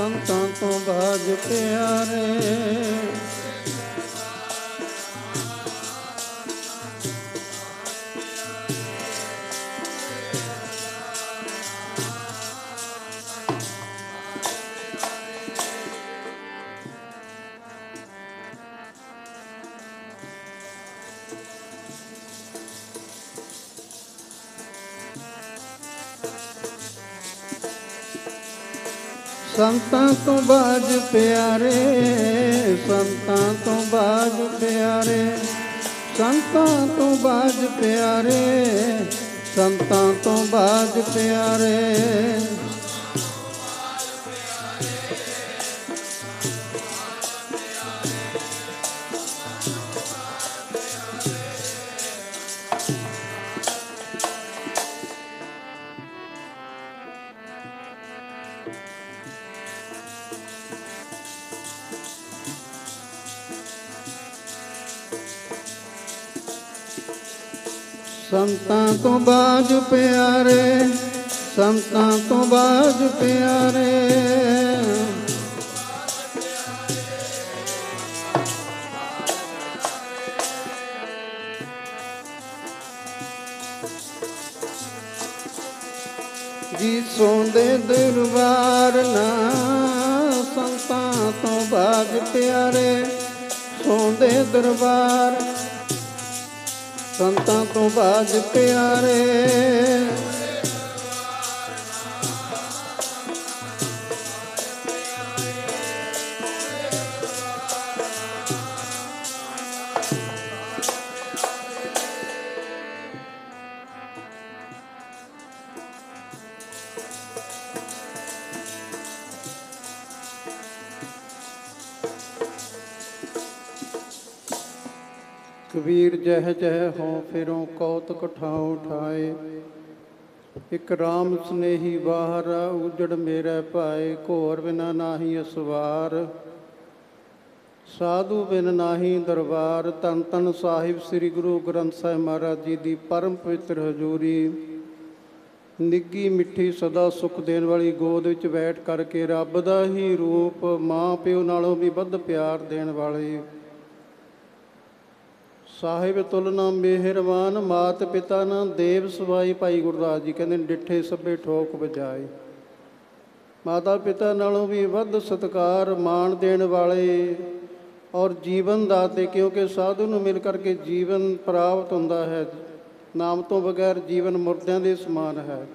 ਸੰਤਾਂ ਤੋਂ ਬਾਜ ਪਿਆਰੇ। ਸੰਤਾਂ ਤੋਂ ਬਾਜ ਪਿਆਰੇ, ਸੰਤਾਂ ਤੋਂ ਬਾਜ ਪਿਆਰੇ, ਸੰਤਾਂ ਤੋਂ ਬਾਜ ਪਿਆਰੇ, ਸੰਤਾਂ ਤੋਂ ਬਾਜ ਪਿਆਰੇ। ਸੰਤਾਂ ਤੋਂ ਬਾਜ ਪਿਆਰੇ, ਸੰਤਾਂ ਤੋਂ ਬਾਜ ਪਿਆਰੇ। ਜੀ ਸੋਂਦੇ ਦਰਬਾਰ ਨਾ ਸੰਤਾਂ ਤੋਂ ਬਾਜ ਪਿਆਰੇ, ਸੋਂਦੇ ਦਰਬਾਰ ਸੰਤਾਂ ਤੋਂ ਬਾਜ ਪਿਆਰੇ। ਕਬੀਰ ਜਹ ਜਹ ਹੋ ਫਿਰੋਂ ਕੌਤਕ ਠਾਉ ਉਠਾਏ। ਇਕ ਰਾਮ ਸਨੇਹੀ ਬਾਹਰ ਉਜੜ ਮੇਰੇ ਭਾਏ, ਘੋਰ ਬਿਨਾ ਨਾਹੀ ਅਸਵਾਰ। ਸਾਧੂ ਬਿਨ ਨਾਹੀ ਦਰਬਾਰ ਤਨ ਤਨ ਸਾਹਿਬ ਸ੍ਰੀ ਗੁਰੂ ਗ੍ਰੰਥ ਸਾਹਿਬ ਮਹਾਰਾਜ ਜੀ ਦੀ ਪਰਮ ਪਵਿੱਤਰ ਹਜ਼ੂਰੀ। ਨਿੱਗੀ ਮਿੱਠੀ ਸਦਾ ਸੁਖ ਦੇਣ ਵਾਲੀ ਗੋਦ ਵਿੱਚ ਬੈਠ ਕਰਕੇ ਰੱਬ ਦਾ ਹੀ ਰੂਪ, ਮਾਂ ਪਿਓ ਨਾਲੋਂ ਵੀ ਵੱਧ ਪਿਆਰ ਦੇਣ ਵਾਲੇ। ਸਾਹਿਬ ਤੁਲਨਾ ਮਿਹਰਬਾਨ ਮਾਤ ਪਿਤਾ ਨਾ ਦੇਵ ਸਵਾਈ। ਭਾਈ ਗੁਰਦਾਸ ਜੀ ਕਹਿੰਦੇ ਨੇ, ਡਿੱਠੇ ਸਭੇ ਠੋਕ ਬਜਾਏ ਮਾਤਾ ਪਿਤਾ ਨਾਲੋਂ ਵੀ ਵੱਧ ਸਤਕਾਰ ਮਾਣ ਦੇਣ ਵਾਲੇ ਔਰ ਜੀਵਨ ਦਾਤੇ ਕਿਉਂਕਿ ਸਾਧੂ ਨੂੰ ਮਿਲ ਕਰਕੇ ਜੀਵਨ ਪ੍ਰਾਪਤ ਹੁੰਦਾ ਹੈ। ਨਾਮ ਤੋਂ ਬਗੈਰ ਜੀਵਨ ਮੁਰਦਿਆਂ ਦੇ ਸਮਾਨ ਹੈ।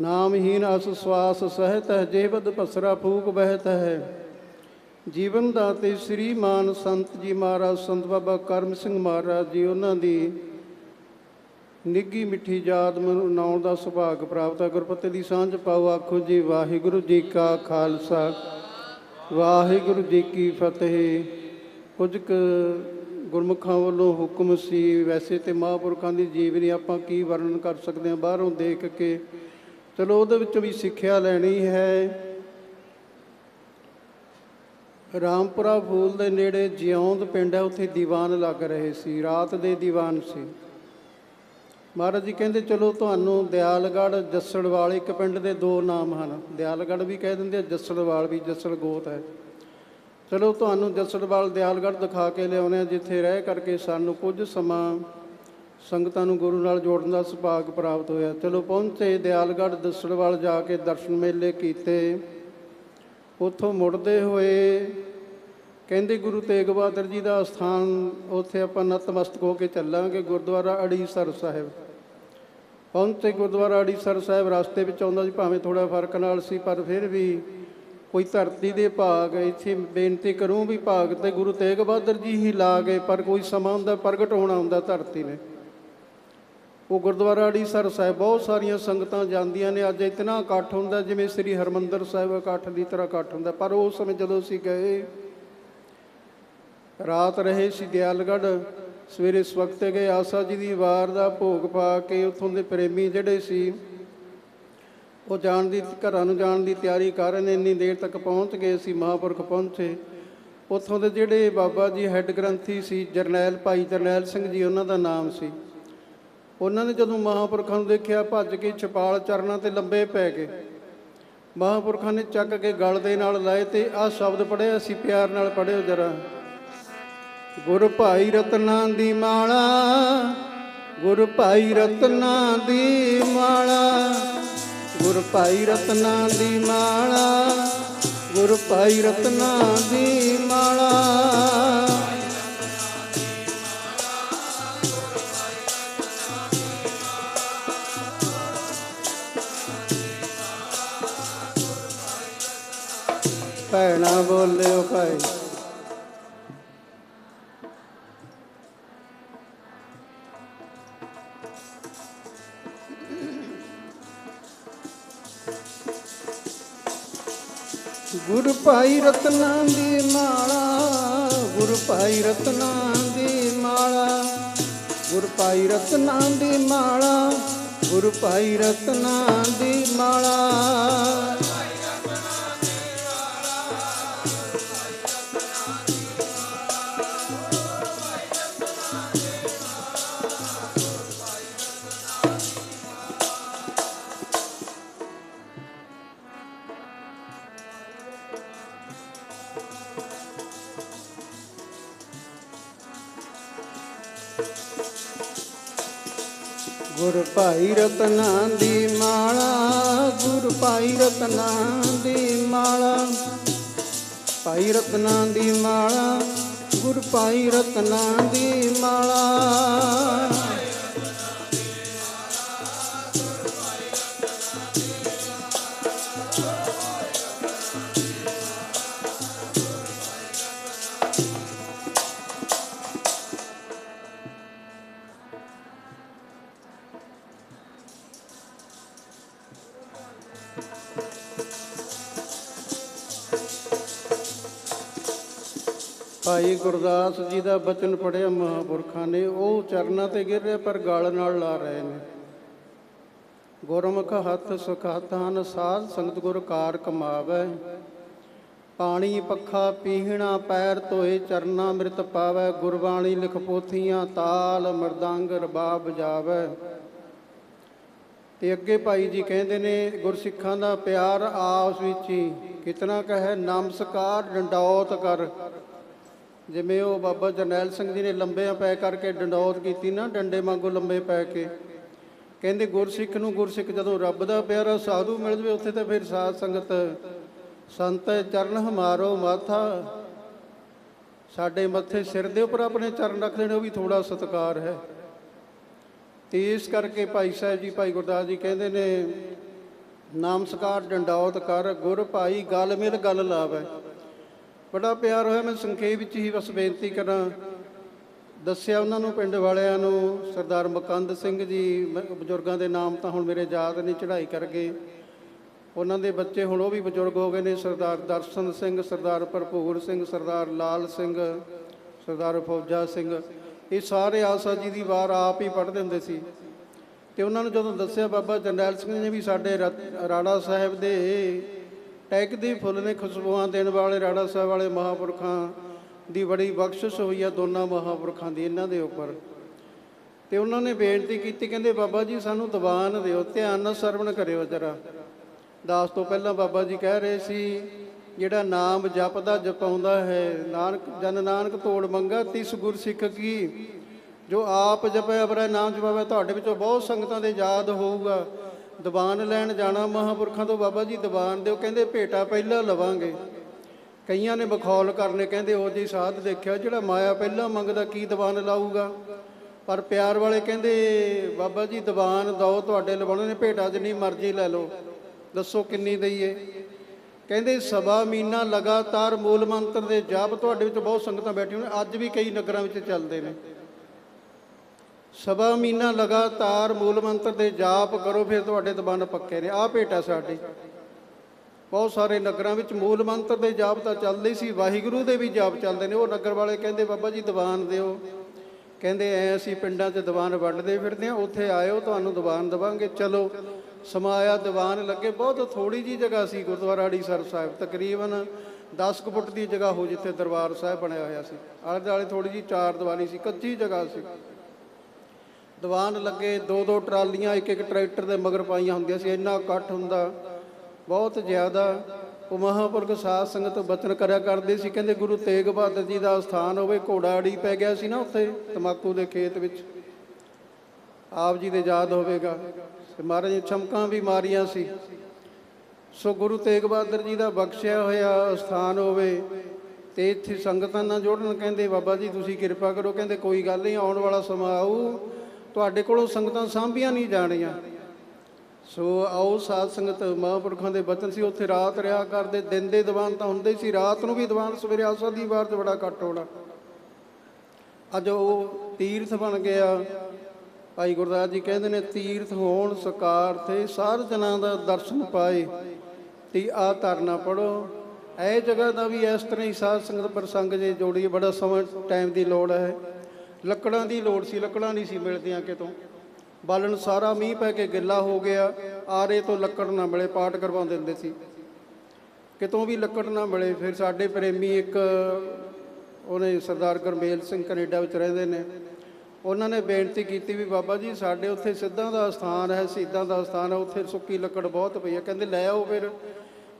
ਨਾਮਹੀਨ ਅਸ ਸਵਾਸ ਸਹਿਤ ਹੈ ਜੇਬਦ ਪਸਰਾ ਫੂਕ ਬਹਿਤ ਹੈ। ਜੀਵਨ ਦਾਤੇ ਸ੍ਰੀ ਮਾਨ ਸੰਤ ਜੀ ਮਹਾਰਾਜ, ਸੰਤ ਬਾਬਾ ਕਰਮ ਸਿੰਘ ਮਹਾਰਾਜ ਜੀ, ਉਹਨਾਂ ਦੀ ਨਿੱਗੀ ਮਿੱਠੀ ਯਾਦ ਮਨਾਉਣ ਦਾ ਸੁਭਾਗ ਪ੍ਰਾਪਤ ਹੈ ਗੁਰਪਤੇ ਦੀ ਸਾਂਝ ਪਾਓ, ਆਖੋ ਜੀ, ਵਾਹਿਗੁਰੂ ਜੀ ਕਾ ਖਾਲਸਾ। ਵਾਹਿਗੁਰੂ ਜੀ ਕੀ ਫਤਿਹ। ਕੁਝ ਕੁ ਗੁਰਮੁਖਾਂ ਵੱਲੋਂ ਹੁਕਮ ਸੀ, ਵੈਸੇ ਤੇ ਮਹਾਂਪੁਰਖਾਂ ਦੀ ਜੀਵਨੀ ਆਪਾਂ ਕੀ ਵਰਣਨ ਕਰ ਸਕਦੇ ਹਾਂ? ਬਾਹਰੋਂ ਦੇਖ ਕੇ। ਚਲੋ, ਉਹਦੇ ਵਿੱਚ ਵੀ ਸਿੱਖਿਆ ਲੈਣੀ ਹੈ। ਰਾਮਪੁਰਾ ਫੂਲ ਦੇ ਨੇੜੇ ਜਿਉਂਦ ਪਿੰਡ ਹੈ, ਉੱਥੇ ਦੀਵਾਨ ਲੱਗ ਰਹੇ ਸੀ, ਰਾਤ ਦੇ ਦੀਵਾਨ ਸੀ। ਮਹਾਰਾਜ ਜੀ ਕਹਿੰਦੇ, ਚਲੋ ਤੁਹਾਨੂੰ ਦਿਆਲਗੜ੍ਹ, ਜੱਸੜਵਾਲ, ਇੱਕ ਪਿੰਡ ਦੇ ਦੋ ਨਾਮ ਹਨ। ਦਿਆਲਗੜ੍ਹ ਵੀ ਕਹਿ ਦਿੰਦੇ ਆ, ਜੱਸੜਵਾਲ ਵੀ ਜੱਸੜ ਗੋਤ ਹੈ। ਚਲੋ ਤੁਹਾਨੂੰ ਜੱਸੜਵਾਲ, ਦਿਆਲਗੜ੍ਹ ਦਿਖਾ ਕੇ ਲਿਆਉਂਦੇ ਆ ਜਿੱਥੇ ਰਹਿ ਕਰਕੇ ਸਾਨੂੰ ਕੁਝ ਸਮਾਂ ਸੰਗਤਾਂ ਨੂੰ ਗੁਰੂ ਨਾਲ ਜੋੜਨ ਦਾ ਸੁਭਾਗ ਪ੍ਰਾਪਤ ਹੋਇਆ। ਚਲੋ ਪਹੁੰਚੇ ਦਿਆਲਗੜ੍ਹ, ਜੱਸੜਵਾਲ ਜਾ ਕੇ ਦਰਸ਼ਨ ਮੇਲੇ ਕੀਤੇ। ਉੱਥੋਂ ਮੁੜਦੇ ਹੋਏ ਕਹਿੰਦੇ ਗੁਰੂ ਤੇਗ ਬਹਾਦਰ ਜੀ ਦਾ ਸਥਾਨ ਉੱਥੇ ਆਪਾਂ ਨਤਮਸਤਕ ਹੋ ਕੇ ਚੱਲਾਂਗੇ ਗੁਰਦੁਆਰਾ ਅੜੀਸਰ ਸਾਹਿਬ। ਪਹੁੰਚੇ ਗੁਰਦੁਆਰਾ ਅੜੀਸਰ ਸਾਹਿਬ ਰਸਤੇ ਵਿੱਚ ਆਉਂਦਾ ਸੀ, ਭਾਵੇਂ ਥੋੜਾ ਫ਼ਰਕ ਨਾਲ ਸੀ, ਪਰ ਫਿਰ ਵੀ ਕੋਈ ਧਰਤੀ ਦੇ ਭਾਗ, ਇੱਥੇ ਬੇਨਤੀ ਕਰੂੰ ਵੀ ਭਾਗ ਤੇ ਗੁਰੂ ਤੇਗ ਬਹਾਦਰ ਜੀ ਹੀ ਲਾ ਗਏ, ਪਰ ਕੋਈ ਸਮਾਂ ਹੁੰਦਾ ਪ੍ਰਗਟ ਹੋਣਾ ਹੁੰਦਾ ਧਰਤੀ ਨੇ। ਉਹ ਗੁਰਦੁਆਰਾ ਅੜੀਸਰ ਸਾਹਿਬ, ਬਹੁਤ ਸਾਰੀਆਂ ਸੰਗਤਾਂ ਜਾਂਦੀਆਂ ਨੇ। ਅੱਜ ਇਤਨਾ ਇਕੱਠ ਹੁੰਦਾ ਜਿਵੇਂ ਸ੍ਰੀ ਹਰਮੰਦਰ ਸਾਹਿਬ ਇਕੱਠ ਦੀ ਤਰ੍ਹਾਂ ਇਕੱਠ ਹੁੰਦਾ। ਪਰ ਉਸ ਸਮੇਂ ਜਦੋਂ ਅਸੀਂ ਗਏ, ਰਾਤ ਰਹੇ ਸੀ ਦਿਆਲਗੜ੍ਹ, ਸਵੇਰੇ ਸਵਖਤੇ ਗਏ। ਆਸਾ ਜੀ ਦੀ ਵਾਰ ਦਾ ਭੋਗ ਪਾ ਕੇ ਉੱਥੋਂ ਦੇ ਪ੍ਰੇਮੀ ਜਿਹੜੇ ਸੀ, ਉਹ ਜਾਣ ਦੀ, ਘਰਾਂ ਨੂੰ ਜਾਣ ਦੀ ਤਿਆਰੀ ਕਰ ਰਹੇ ਨੇ। ਇੰਨੀ ਦੇਰ ਤੱਕ ਪਹੁੰਚ ਗਏ ਸੀ, ਮਹਾਂਪੁਰਖ ਪਹੁੰਚੇ। ਉੱਥੋਂ ਦੇ ਜਿਹੜੇ ਬਾਬਾ ਜੀ, ਹੈੱਡ ਗ੍ਰੰਥੀ ਸੀ, ਜਰਨੈਲ ਭਾਈ ਜਰਨੈਲ ਸਿੰਘ ਜੀ, ਉਹਨਾਂ ਦਾ ਨਾਮ ਸੀ। ਉਹਨਾਂ ਨੇ ਜਦੋਂ ਮਹਾਂਪੁਰਖਾਂ ਨੂੰ ਦੇਖਿਆ, ਭੱਜ ਕੇ ਛਪਾਲ ਚਰਨਾਂ ਤੇ ਲੰਬੇ ਪੈ ਗਏ। ਮਹਾਂਪੁਰਖਾਂ ਨੇ ਚੱਕ ਕੇ ਗਲ ਦੇ ਨਾਲ ਲਾਏ ਤੇ ਆਹ ਸ਼ਬਦ ਪੜਿਆ ਅਸੀਂ ਪਿਆਰ ਨਾਲ ਪੜਿਓ ਜਰਾ। ਗੁਰ ਭਾਈ ਰਤਨਾਂ ਦੀ ਮਾਲਾ, ਗੁਰ ਭਾਈ ਰਤਨਾਂ ਦੀ ਮਾਲਾ, ਗੁਰ ਭਾਈ ਰਤਨਾਂ ਦੀ ਮਾਲਾ, ਗੁਰ ਭਾਈ ਰਤਨਾਂ ਦੀ ਮਾਲਾ। ਭੈਣਾ ਬੋਲਿਓ ਭਾਈ। ਗੁਰ ਭਾਈ ਰਤਨਾਂ ਦੀ ਮਾਲਾ, ਗੁਰ ਭਾਈ ਰਤਨਾਂ ਦੀ ਮਾਲਾ, ਗੁਰ ਭਾਈ ਰਤਨਾਂ ਦੀ ਮਾਲਾ, ਗੁਰ ਭਾਈ ਰਤਨਾਂ ਦੀ ਮਾਲਾ। ਭਾਈ ਰਤਨਾਂ ਦੀ ਮਾਲਾ, ਗੁਰ ਭਾਈ ਰਤਨਾਂ ਦੀ ਮਾਲਾ। ਭਾਈ ਰਤਨਾਂ ਦੀ ਮਾਲਾ, ਗੁਰ ਭਾਈ ਰਤਨਾਂ ਦੀ ਮਾਲਾ। ਭਾਈ ਗੁਰਦਾਸ ਜੀ ਦਾ ਬਚਨ ਪੜਿਆ ਮਹਾਂਪੁਰਖਾਂ ਨੇ, ਉਹ ਚਰਨਾਂ ਤੇ ਗਿਰ ਰਿਹਾ ਪਰ ਗਲ ਨਾਲ ਲਾ ਰਹੇ ਨੇ। ਗੁਰਮੁਖ ਹੱਥ ਸੁਖ ਹੱਥ ਹਨ, ਸਾਧ ਸੰਗਤ ਗੁਰ ਕਾਰ ਕਮਾਵੇ। ਪਾਣੀ ਪੱਖਾ ਪੀਹਣਾ, ਪੈਰ ਧੋਏ, ਚਰਨਾ ਅੰਮ੍ਰਿਤ ਪਾਵੇ। ਗੁਰਬਾਣੀ ਲਿਖ ਪੋਥੀਆਂ, ਤਾਲ ਮਰਦੰਗ ਰਬਾਬ ਵਜਾਵੇ ਤੇ ਅੱਗੇ ਭਾਈ ਜੀ ਕਹਿੰਦੇ ਨੇ, ਗੁਰਸਿੱਖਾਂ ਦਾ ਪਿਆਰ ਆਪਸ ਵਿੱਚ ਹੀ, ਕਿਤਨਾ ਕਹੇ, ਨਮਸਕਾਰ ਡੰਡੌਤ ਕਰ। ਜਿਵੇਂ ਉਹ ਬਾਬਾ ਜਰਨੈਲ ਸਿੰਘ ਜੀ ਨੇ ਲੰਬਿਆਂ ਪੈ ਕਰਕੇ ਡੰਡੌਤ ਕੀਤੀ ਨਾ, ਡੰਡੇ ਵਾਂਗੂ ਲੰਬੇ ਪੈ ਕੇ। ਕਹਿੰਦੇ ਗੁਰਸਿੱਖ ਨੂੰ ਗੁਰਸਿੱਖ, ਜਦੋਂ ਰੱਬ ਦਾ ਪਿਆਰਾ ਸਾਧੂ ਮਿਲ ਜਵੇ, ਉੱਥੇ ਤਾਂ ਫਿਰ ਸਾਧ ਸੰਗਤ ਸੰਤ ਚਰਨ ਹਮਾਰੋ ਮਾਥਾ। ਸਾਡੇ ਮੱਥੇ ਸਿਰ ਦੇ ਉੱਪਰ ਆਪਣੇ ਚਰਨ ਰੱਖ ਦੇਣੇ ਉਹ ਵੀ ਥੋੜਾ ਸਤਿਕਾਰ ਹੈ। ਤੇ ਇਸ ਕਰਕੇ ਭਾਈ ਸਾਹਿਬ ਜੀ, ਭਾਈ ਗੁਰਦਾਸ ਜੀ ਕਹਿੰਦੇ ਨੇ, ਨਾਮਸਕਾਰ ਡੰਡੌਤ ਕਰ, ਗੁਰ ਭਾਈ ਗੱਲ ਮਿਲ ਗੱਲ ਲਾਵੇ। ਬੜਾ ਪਿਆਰ ਹੋਇਆ, ਮੈਂ ਸੰਖੇਪ ਵਿੱਚ ਹੀ ਬਸ ਬੇਨਤੀ ਕਰਾਂ। ਦੱਸਿਆ ਉਹਨਾਂ ਨੂੰ, ਪਿੰਡ ਵਾਲਿਆਂ ਨੂੰ, ਸਰਦਾਰ ਮਕੰਦ ਸਿੰਘ ਜੀ ਬਜ਼ੁਰਗਾਂ ਦੇ ਨਾਮ ਤਾਂ ਹੁਣ ਮੇਰੇ ਯਾਦ ਨਹੀਂ, ਚੜ੍ਹਾਈ ਕਰ ਗਏ। ਉਹਨਾਂ ਦੇ ਬੱਚੇ ਹੁਣ ਉਹ ਵੀ ਬਜ਼ੁਰਗ ਹੋ ਗਏ ਨੇ, ਸਰਦਾਰ ਦਰਸ਼ਨ ਸਿੰਘ, ਸਰਦਾਰ ਭਰਪੂਰ ਸਿੰਘ, ਸਰਦਾਰ ਲਾਲ ਸਿੰਘ, ਸਰਦਾਰ ਫੌਜਾ ਸਿੰਘ। ਇਹ ਸਾਰੇ ਆਸਾ ਜੀ ਦੀ ਵਾਰ ਆਪ ਹੀ ਪੜ੍ਹਦੇ ਹੁੰਦੇ ਸੀ। ਤੇ ਉਹਨਾਂ ਨੂੰ ਜਦੋਂ ਦੱਸਿਆ, ਬਾਬਾ ਜਰਨੈਲ ਸਿੰਘ ਨੇ ਵੀ ਸਾਡੇ ਰਾ- ਰਾੜਾ ਸਾਹਿਬ ਦੇ ਟੈਕ ਫੁੱਲ ਨੇ ਖੁਸ਼ਬੂਆਂ ਦੇਣ ਵਾਲੇ ਰਾੜਾ ਸਾਹਿਬ ਵਾਲੇ ਮਹਾਪੁਰਖਾਂ ਦੀ ਬੜੀ ਬਖਸ਼ਿਸ਼ ਹੋਈ ਆ ਦੋਨਾਂ ਮਹਾਪੁਰਖਾਂ ਦੀ, ਇਹਨਾਂ ਦੇ ਉੱਪਰ। ਤੇ ਉਹਨਾਂ ਨੇ ਬੇਨਤੀ ਕੀਤੀ, ਕਹਿੰਦੇ ਬਾਬਾ ਜੀ ਸਾਨੂੰ ਦੀਵਾਨ ਦਿਓ, ਧਿਆਨ ਨਾਲ ਸਰਵਣ ਕਰਿਓ ਜਰਾ। ਦਾਸ ਤੋਂ ਪਹਿਲਾਂ ਬਾਬਾ ਜੀ ਕਹਿ ਰਹੇ ਸੀ, ਜਿਹੜਾ ਨਾਮ ਜਪਦਾ, ਜਪਾਉਂਦਾ ਹੈ, ਨਾਨਕ, ਜਨ ਨਾਨਕ ਤੋੜ ਮੰਗਾ, ਤਿਸ ਗੁਰ ਸਿੱਖ ਕੀ? ਜੋ ਆਪ ਜਪੈ ਬਰਾ ਨਾਮ ਜਪਾਵੇ, ਤੁਹਾਡੇ ਵਿੱਚੋਂ ਬਹੁਤ ਸੰਗਤਾਂ ਦੇ ਯਾਦ ਹੋਊਗਾ। ਦੀਵਾਨ ਲੈਣ ਜਾਣਾ ਮਹਾਪੁਰਖਾਂ ਤੋਂ ਬਾਬਾ ਜੀ ਦੀਵਾਨ ਦਿਓ, ਕਹਿੰਦੇ ਭੇਟਾ ਪਹਿਲਾਂ ਲਵਾਂਗੇ। ਕਈਆਂ ਨੇ ਬਖੌਲ ਕਰਨੇ, ਕਹਿੰਦੇ ਉਹ ਜੀ ਸਾਧ ਦੇਖਿਆ, ਜਿਹੜਾ ਮਾਇਆ ਪਹਿਲਾਂ ਮੰਗਦਾ ਕੀ ਦੀਵਾਨ ਲਾਊਗਾ? ਪਰ ਪਿਆਰ ਵਾਲੇ ਕਹਿੰਦੇ, ਬਾਬਾ ਜੀ ਦੀਵਾਨ ਦੋ ਤੁਹਾਡੇ ਲਵਾਉਣੇ ਨੇ ਭੇਟਾ, ਜਿੰਨੀ ਮਰਜ਼ੀ ਲੈ ਲਓ। ਦੱਸੋ ਕਿੰਨੀ ਦਈਏ? ਕਹਿੰਦੇ ਸਵਾ ਮਹੀਨਾ ਲਗਾਤਾਰ ਮੂਲ ਮੰਤਰ ਦੇ ਜਾਪ, ਤੁਹਾਡੇ ਵਿੱਚ ਬਹੁਤ ਸੰਗਤਾਂ ਬੈਠੀਆਂ ਨੇ, ਅੱਜ ਵੀ ਕਈ ਨਗਰਾਂ ਵਿੱਚ ਚੱਲਦੇ ਨੇ। ਸਵਾ ਮਹੀਨਾ ਲਗਾਤਾਰ ਮੂਲ ਮੰਤਰ ਦੇ ਜਾਪ ਕਰੋ, ਫਿਰ ਤੁਹਾਡੇ ਦਬਨ ਪੱਕੇ ਨੇ। ਆਹ ਭੇਟਾ ਸਾਡੀ। ਬਹੁਤ ਸਾਰੇ ਨਗਰਾਂ ਵਿੱਚ ਮੂਲ ਮੰਤਰ ਦੇ ਜਾਪ ਤਾਂ ਚੱਲਦੇ ਸੀ, ਵਾਹਿਗੁਰੂ ਦੇ ਵੀ ਜਾਪ ਚੱਲਦੇ ਨੇ। ਉਹ ਨਗਰ ਵਾਲੇ ਕਹਿੰਦੇ, ਬਾਬਾ ਜੀ, ਦੀਵਾਨ ਦਿਓ। ਕਹਿੰਦੇ, ਐ ਅਸੀਂ ਪਿੰਡਾਂ 'ਚ ਦੀਵਾਨ ਵੰਡਦੇ ਫਿਰਦੇ ਆ ਉੱਥੇ ਆਇਓ, ਤੁਹਾਨੂੰ ਦੀਵਾਨ ਦਵਾਂਗੇ। ਚਲੋ। ਸਮਾਇਆ ਦੀਵਾਨ ਲੱਗੇ। ਬਹੁਤ ਥੋੜੀ ਜੀ ਜਗ੍ਹਾ ਸੀ, ਗੁਰਦੁਆਰਾ ਅੜੀਸਰ ਸਾਹਿਬ। ਤਕਰੀਬਨ 10 ਕੁ ਫੁੱਟ ਦੀ ਜਗ੍ਹਾ ਹੋ, ਜਿੱਥੇ ਦਰਬਾਰ ਸਾਹਿਬ ਬਣਿਆ ਹੋਇਆ ਸੀ। ਆਲੇ ਦੁਆਲੇ ਥੋੜੀ ਜੀ ਚਾਰ ਦੀਵਾਨੀ ਸੀ, ਕੱਚੀ ਜਗ੍ਹਾ ਸੀ। ਦੀਵਾਨ ਲੱਗੇ, ਦੋ ਦੋ ਟਰਾਲੀਆਂ, ਇੱਕ ਇੱਕ ਟਰੈਕਟਰ ਦੇ ਮਗਰ ਪਾਈਆਂ ਹੁੰਦੀਆਂ ਸੀ, ਇੰਨਾ ਇਕੱਠ ਹੁੰਦਾ, ਬਹੁਤ ਜ਼ਿਆਦਾ। ਉਹ ਮਹਾਂਪੁਰਖ ਸਾਧ ਸੰਗਤ ਬਚਨ ਕਰਿਆ ਕਰਦੇ ਸੀ, ਕਹਿੰਦੇ ਗੁਰੂ ਤੇਗ ਬਹਾਦਰ ਜੀ ਦਾ ਸਥਾਨ ਹੋਵੇ ਘੋੜਾ ਅੜੀ ਪੈ ਗਿਆ ਸੀ ਨਾ ਉੱਥੇ, ਤਮਾਕੂ ਦੇ ਖੇਤ ਵਿੱਚ। ਆਪ ਜੀ ਦੇ ਯਾਦ ਹੋਵੇਗਾ, ਤੇ ਮਹਾਰਾਜ ਨੇ ਚਮਕਾਂ ਵੀ ਮਾਰੀਆਂ ਸੀ। ਸੋ ਗੁਰੂ ਤੇਗ ਬਹਾਦਰ ਜੀ ਦਾ ਬਖਸ਼ਿਆ ਹੋਇਆ ਸਥਾਨ ਹੋਵੇ, ਤੇ ਇੱਥੇ ਸੰਗਤਾਂ ਨਾਲ ਜੋੜਨ ਕਹਿੰਦੇ, ਬਾਬਾ ਜੀ ਤੁਸੀਂ ਕਿਰਪਾ ਕਰੋ, ਕਹਿੰਦੇ ਕੋਈ ਗੱਲ ਨਹੀਂ, ਆਉਣ ਵਾਲਾ ਸਮਾਂ ਆਊ। ਤੁਹਾਡੇ ਕੋਲੋਂ ਸੰਗਤਾਂ ਸਾਂਭੀਆਂ ਨਹੀਂ ਜਾਣੀਆਂ। ਸੋ ਆਓ ਸਾਧ ਸੰਗਤ ਮਹਾਂਪੁਰਖਾਂ ਦੇ ਬਚਨ ਸੀ, ਉੱਥੇ ਰਾਤ ਰਿਆ ਕਰਦੇ, ਦਿਨ ਦੇ ਦੀਵਾਨ ਤਾਂ ਹੁੰਦੇ ਸੀ, ਰਾਤ ਨੂੰ ਵੀ ਦੀਵਾਨ, ਸਵੇਰੇ ਆਸਾ ਦੀ ਵਾਰ 'ਚ ਬੜਾ ਘੱਟ ਹੋਣਾ। ਅੱਜ ਉਹ ਤੀਰਥ ਬਣ ਗਿਆ। ਭਾਈ ਗੁਰਦਾਸ ਜੀ ਕਹਿੰਦੇ ਨੇ, ਤੀਰਥ ਹੋਣ ਸਕਾਰ ਤੇ ਸਾਰ ਜਨਾਂ ਦਾ ਦਰਸ਼ਨ ਪਾਏ। ਤੇ ਆ ਧਰਨਾ ਪੜੋ ਇਹ ਜਗ੍ਹਾ ਦਾ ਵੀ ਇਸ ਤਰ੍ਹਾਂ ਹੀ ਸਾਧ ਸੰਗਤ ਪ੍ਰਸੰਗ ਜੇ ਜੋੜੀ ਬੜਾ ਸਮਾਂ ਟਾਈਮ ਦੀ ਲੋੜ ਹੈ। ਲੱਕੜਾਂ ਦੀ ਲੋੜ ਸੀ, ਲੱਕੜਾਂ ਨਹੀਂ ਸੀ ਮਿਲਦੀਆਂ ਕਿਤੋਂ। ਬਾਲਣ ਸਾਰਾ ਮੀਂਹ ਪੈ ਕੇ ਗਿੱਲਾ ਹੋ ਗਿਆ, ਆਰੇ ਤੋਂ ਲੱਕੜ ਨਾ ਮਿਲੇ, ਪਾਠ ਕਰਵਾਉਂਦੇ ਹੁੰਦੇ ਸੀ। ਕਿਤੋਂ ਵੀ ਲੱਕੜ ਨਾ ਮਿਲੇ, ਫਿਰ ਸਾਡੇ ਪ੍ਰੇਮੀ ਇੱਕ, ਉਹਨੇ ਸਰਦਾਰ ਗਰਮੇਲ ਸਿੰਘ ਕੈਨੇਡਾ ਵਿੱਚ ਰਹਿੰਦੇ ਨੇ। ਉਹਨਾਂ ਨੇ ਬੇਨਤੀ ਕੀਤੀ ਵੀ ਬਾਬਾ ਜੀ, ਸਾਡੇ ਉੱਥੇ ਸਿੱਧਾਂ ਦਾ ਸਥਾਨ ਹੈ, ਸ਼ਹੀਦਾਂ ਦਾ ਸਥਾਨ ਹੈ, ਉੱਥੇ ਸੁੱਕੀ ਲੱਕੜ ਬਹੁਤ ਪਈ ਹੈ। ਕਹਿੰਦੇ, ਲੈ ਆਓ ਫਿਰ।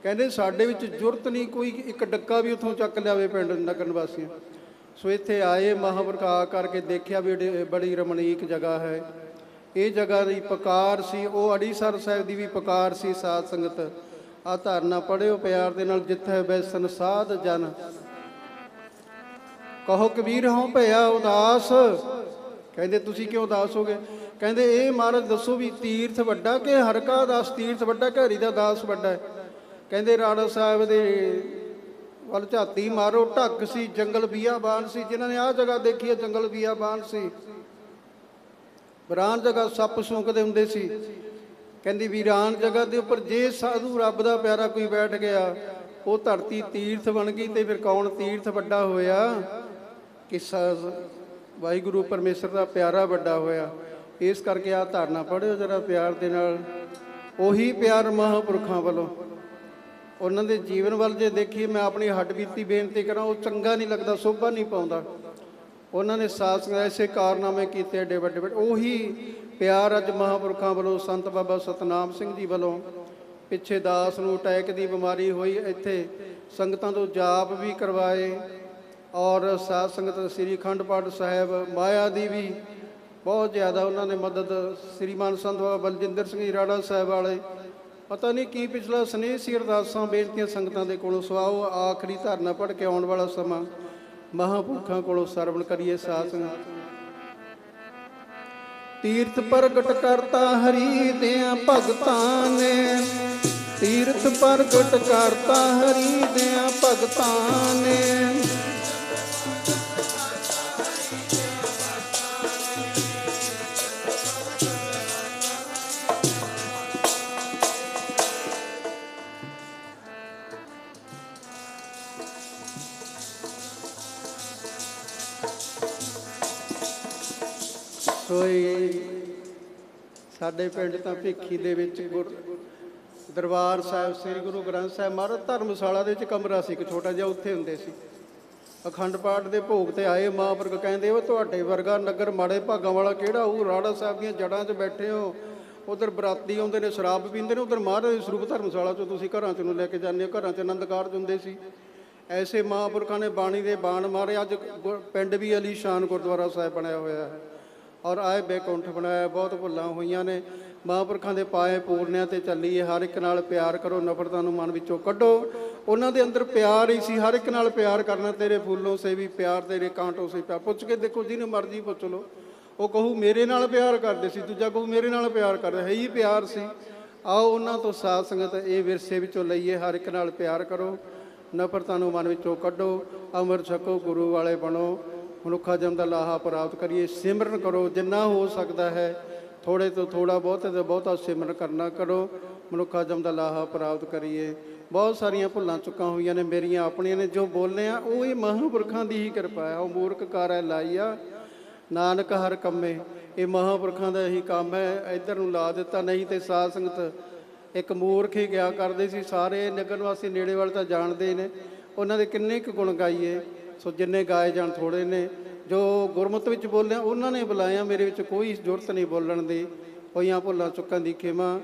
ਕਹਿੰਦੇ, ਸਾਡੇ ਵਿੱਚ ਜ਼ਰੂਰਤ ਨਹੀਂ, ਕੋਈ ਇੱਕ ਡੱਕਾ ਵੀ ਉੱਥੋਂ ਚੱਕ ਲਿਆਵੇ ਪਿੰਡ ਨਗਰ ਨਿਵਾਸੀਆਂ। ਸੋ ਇੱਥੇ ਆਏ ਮਹਾਂਵਰਕਾ ਕਰਕੇ ਦੇਖਿਆ ਵੀ ਬੜੀ ਰਮਣੀਕ ਜਗ੍ਹਾ ਹੈ। ਇਹ ਜਗ੍ਹਾ ਦੀ ਪਕਾਰ ਸੀ, ਉਹ ਅੜੀਸਰ ਸਾਹਿਬ ਦੀ ਵੀ ਪਕਾਰ ਸੀ ਸਾਧ ਸੰਗਤ। ਆ ਧਾਰਨਾ ਪੜਿਓ ਪਿਆਰ ਦੇ ਨਾਲ, ਜਿੱਥੇ ਬੈਸਨ ਸਾਧ ਜਨ। ਕਹੋ ਕਬੀਰ ਹਉ ਭਇਆ ਉਦਾਸ। ਕਹਿੰਦੇ, ਤੁਸੀਂ ਕਿਉਂ ਉਦਾਸ ਹੋਗੇ? ਕਹਿੰਦੇ, ਇਹ ਮਹਾਰਾਜ ਦੱਸੋ ਵੀ ਤੀਰਥ ਵੱਡਾ ਕਿ ਹਰਕਾ ਦਾਸ? ਤੀਰਥ ਵੱਡਾ ਕਿ ਹਰੀ ਦਾ ਦਾਸ ਵੱਡਾ ਹੈ? ਕਹਿੰਦੇ, ਰਾਣਾ ਸਾਹਿਬ ਦੇ ਵੱਲ ਝਾਤੀ ਮਾਰੋ, ਢੱਕ ਸੀ ਜੰਗਲ ਬੀਆਬਾਨ ਸੀ। ਜਿਨ੍ਹਾਂ ਨੇ ਆਹ ਜਗ੍ਹਾ ਦੇਖੀ ਹੈ ਜੰਗਲ ਬੀਆਬਾਨ ਸੀ। ਵੀਰਾਨ ਜਗ੍ਹਾ ਸੱਪ ਸੂੰਕਦੇ ਹੁੰਦੇ ਸੀ। ਕਹਿੰਦੀ ਵੀਰਾਨ ਜਗ੍ਹਾ ਦੇ ਉੱਪਰ ਜੇ ਸਾਧੂ ਰੱਬ ਦਾ ਪਿਆਰਾ ਕੋਈ ਬੈਠ ਗਿਆ, ਉਹ ਧਰਤੀ ਤੀਰਥ ਬਣ ਗਈ ਤੇ ਫਿਰ ਕੌਣ ਤੀਰਥ ਵੱਡਾ ਹੋਇਆ? ਕਿ ਸ- ਵਾਹਿਗੁਰੂ ਪਰਮੇਸ਼ਰ ਦਾ ਪਿਆਰਾ ਵੱਡਾ ਹੋਇਆ। ਇਸ ਕਰਕੇ ਆ ਧਾਰਨਾ ਪੜਿਓ ਜਰਾ ਪਿਆਰ ਦੇ ਨਾਲ। ਉਹੀ ਪਿਆਰ ਮਹਾਂਪੁਰਖਾਂ ਵੱਲੋਂ। ਉਹਨਾਂ ਦੇ ਜੀਵਨ ਵੱਲ ਜੇ ਦੇਖੀਏ, ਮੈਂ ਆਪਣੀ ਹੱਡਬੀਤੀ ਬੇਨਤੀ ਕਰਾਂ, ਉਹ ਚੰਗਾ ਨਹੀਂ ਲੱਗਦਾ, ਸੋਭਾ ਨਹੀਂ ਪਾਉਂਦਾ। ਉਹਨਾਂ ਨੇ ਸਾਥ ਸੰਗਤ ਐਸੇ ਕਾਰਨਾਮੇ ਕੀਤੇ ਏਡੇ ਵੱਡੇ ਵੱਡੇ। ਉਹੀ ਪਿਆਰ ਅੱਜ ਮਹਾਂਪੁਰਖਾਂ ਵੱਲੋਂ ਸੰਤ ਬਾਬਾ ਸਤਨਾਮ ਸਿੰਘ ਜੀ ਵੱਲੋਂ ਪਿੱਛੇ ਦਾਸ ਨੂੰ ਅਟੈਕ ਦੀ ਬਿਮਾਰੀ ਹੋਈ, ਇੱਥੇ ਸੰਗਤਾਂ ਤੋਂ ਜਾਪ ਵੀ ਕਰਵਾਏ ਔਰ ਸਾਧ ਸੰਗਤ ਸ੍ਰੀ ਅਖੰਡ ਪਾਠ ਸਾਹਿਬ ਮਾਇਆ ਦੀ ਵੀ ਬਹੁਤ ਜ਼ਿਆਦਾ ਉਹਨਾਂ ਨੇ ਮਦਦ ਸ੍ਰੀਮਾਨ ਸੰਤ ਬਾਬਾ ਬਲਜਿੰਦਰ ਸਿੰਘ ਜੀ ਰਾੜਾ ਸਾਹਿਬ ਵਾਲੇ ਪਤਾ ਨਹੀਂ ਕੀ ਪਿਛਲਾ ਸਨੇਹ ਸੀ ਅਰਦਾਸਾਂ, ਬੇਨਤੀਆਂ ਸੰਗਤਾਂ ਦੇ ਕੋਲੋਂ, ਸਵਾਓ ਆਖਰੀ ਧਰਨਾ ਪੜ ਕੇ ਆਉਣ ਵਾਲਾ ਸਮਾਂ। ਮਹਾਂਪੁਰਖਾਂ ਕੋਲੋਂ ਸਰਵਣ ਕਰੀਏ ਸਾਧ ਸੰਗਤ ਤੀਰਥ ਪ੍ਰਗਟ ਕਰਤਾ ਹਰੀ ਦਿਆਂ ਭਗਤਾਂ ਨੇ। ਤੀਰਥ ਪ੍ਰਗਟ ਕਰਤਾ ਹਰੀ ਦਿਆਂ ਭਗਤਾਂ ਨੇ। ਸਾਡੇ ਪਿੰਡ ਤਾਂ ਭਿੱਖੀ ਦੇ ਵਿੱਚ ਗੁਰ ਦਰਬਾਰ ਸਾਹਿਬ, ਸ੍ਰੀ ਗੁਰੂ ਗ੍ਰੰਥ ਸਾਹਿਬ ਮਹਾਰਾਜ ਧਰਮਸ਼ਾਲਾ ਦੇ ਵਿੱਚ ਕਮਰਾ ਸੀ, ਇੱਕ ਛੋਟਾ ਜਿਹਾ ਉੱਥੇ ਹੁੰਦੇ ਸੀ। ਅਖੰਡ ਪਾਠ ਦੇ ਭੋਗ ਤੇ ਆਏ ਮਹਾਂਪੁਰਖ ਕਹਿੰਦੇ ਉਹ ਤੁਹਾਡੇ ਵਰਗਾ ਨਗਰ ਮਾੜੇ ਭਾਗਾਂ ਵਾਲਾ ਕਿਹੜਾ? ਉਹ ਰਾੜਾ ਸਾਹਿਬ ਦੀਆਂ ਜੜਾਂ 'ਚ ਬੈਠੇ ਹੋ। ਉਧਰ ਬਰਾਤੀ ਆਉਂਦੇ ਨੇ, ਸ਼ਰਾਬ ਪੀਂਦੇ ਨੇ, ਉਧਰ ਮਹਾਰਾਜ ਦੇ ਸਰੂਪ ਧਰਮਸ਼ਾਲਾ 'ਚੋਂ ਤੁਸੀਂ ਘਰਾਂ 'ਚ ਨੂੰ ਲੈ ਕੇ ਜਾਂਦੇ ਹੋ, ਘਰਾਂ 'ਚ ਆਨੰਦ ਕਾਰਜ ਹੁੰਦੇ ਸੀ। ਐਸੇ ਮਹਾਂਪੁਰਖਾਂ ਨੇ ਬਾਣੀ ਦੇ ਬਾਣ ਮਾਰੇ, ਅੱਜ ਗੁਰ- ਪਿੰਡ ਵੀ ਅਲੀਸ਼ਾਨ ਗੁਰਦੁਆਰਾ ਸਾਹਿਬ ਬਣਿਆ ਹੋਇਆ ਹੈ। ਔਰ ਆਏ ਬੇਕੁੰਠ ਬਣਾਇਆ, ਬਹੁਤ ਭੁੱਲਾਂ ਹੋਈਆਂ ਨੇ। ਮਹਾਂਪੁਰਖਾਂ ਦੇ ਪਾਏ ਪੂਰਨਿਆਂ ਤੇ ਚੱਲੀਏ, ਹਰ ਇੱਕ ਨਾਲ ਪਿਆਰ ਕਰੋ, ਨਫ਼ਰਤਾਂ ਨੂੰ ਮਨ ਵਿੱਚੋਂ ਕੱਢੋ। ਉਹਨਾਂ ਦੇ ਅੰਦਰ ਪਿਆਰ ਹੀ ਸੀ, ਹਰ ਇੱਕ ਨਾਲ ਪਿਆਰ ਕਰਨਾ, ਤੇਰੇ ਫੁੱਲੋਂ ਸੇ ਵੀ ਪਿਆਰ, ਤੇਰੇ ਕਾਂਟੋਂ ਸੇ ਪਿਆਰ। ਪੁੱਛ ਕੇ ਦੇਖੋ, ਜਿਹਨੂੰ ਮਰਜ਼ੀ ਪੁੱਛ ਲਓ। ਉਹ ਕਹੂ, ਮੇਰੇ ਨਾਲ ਪਿਆਰ ਕਰਦੇ ਸੀ। ਦੂਜਾ ਕਹੂ, ਮੇਰੇ ਨਾਲ ਪਿਆਰ ਕਰਦਾ। ਹੈ ਹੀ ਪਿਆਰ ਸੀ। ਆਓ ਉਹਨਾਂ ਤੋਂ ਸਾਧ ਸੰਗਤ, ਇਹ ਵਿਰਸੇ ਵਿੱਚੋਂ ਲਈਏ, ਹਰ ਇੱਕ ਨਾਲ ਪਿਆਰ ਕਰੋ। ਨਫ਼ਰਤਾਂ ਨੂੰ ਮਨ ਵਿੱਚੋਂ ਕੱਢੋ। ਅੰਮ੍ਰਿਤ ਛਕੋ, ਗੁਰੂ ਵਾਲੇ ਬਣੋ। ਮਨੁੱਖਾ ਜਨਮ ਦਾ ਲਾਹਾ ਪ੍ਰਾਪਤ ਕਰੀਏ, ਸਿਮਰਨ ਕਰੋ, ਜਿੰਨਾ ਹੋ ਸਕਦਾ ਹੈ ਥੋੜੇ ਤੋਂ ਥੋੜਾ ਬਹੁਤੇ ਤੋਂ ਬਹੁਤਾ ਸਿਮਰਨ ਕਰਨਾ ਕਰੋ, ਮਨੁੱਖਾ ਜਨਮ ਦਾ ਲਾਹਾ ਪ੍ਰਾਪਤ ਕਰੀਏ। ਬਹੁਤ ਸਾਰੀਆਂ ਭੁੱਲਾਂ ਚੁੱਕਾਂ ਹੋਈਆਂ ਨੇ ਮੇਰੀਆਂ, ਆਪਣੀਆਂ ਨੇ ਜੋ ਬੋਲੇ ਆ, ਉਹ ਹੀ ਮਹਾਂਪੁਰਖਾਂ ਦੀ ਹੀ ਕਿਰਪਾ ਹੈ। ਉਹ ਮੂਰਖ ਕਾਰੈ ਲਾਈਆ ਨਾਨਕ ਹਰ ਕੰਮੇ, ਇਹ ਮਹਾਂਪੁਰਖਾਂ ਦਾ ਹੀ ਕੰਮ ਹੈ। ਇੱਧਰ ਨੂੰ ਲਾ ਦਿੱਤਾ, ਨਹੀਂ ਤੇ ਸਾਧ ਸੰਗਤ ਇੱਕ ਮੂਰਖ ਹੀ ਗਿਆ ਕਰਦੇ ਸੀ, ਸਾਰੇ ਨਗਰ ਵਾਸੀ ਨੇੜੇ ਵਾਲ ਤਾਂ ਜਾਣਦੇ ਹੀ ਨੇ। ਉਹਨਾਂ ਦੇ ਕਿੰਨੇ ਕੁ ਗੁਣ ਗਾਈਏ। ਸੋ ਜਿੰਨੇ ਗਾਏ ਜਾਣ ਥੋੜੇ ਨੇ, ਜੋ ਗੁਰਮਤ ਵਿੱਚ ਬੋਲਿਆ, ਉਹਨਾਂ ਨੇ ਬੁਲਾਇਆ, ਮੇਰੇ ਵਿੱਚ ਕੋਈ ਜ਼ਰੂਰਤ ਨਹੀਂ ਬੋਲਣ ਦੀ। ਹੋਈਆਂ ਭੁੱਲਾਂ ਚੁੱਕਾਂ ਦੀ ਖਿਮਾ,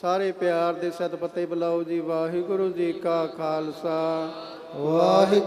ਸਾਰੇ ਪਿਆਰ ਦੇ ਸਤਿ ਬੁਲਾਓ ਜੀ, ਵਾਹਿਗੁਰੂ ਜੀ ਕਾ ਖਾਲਸਾ। ਵਾਹਿਗੁਰੂ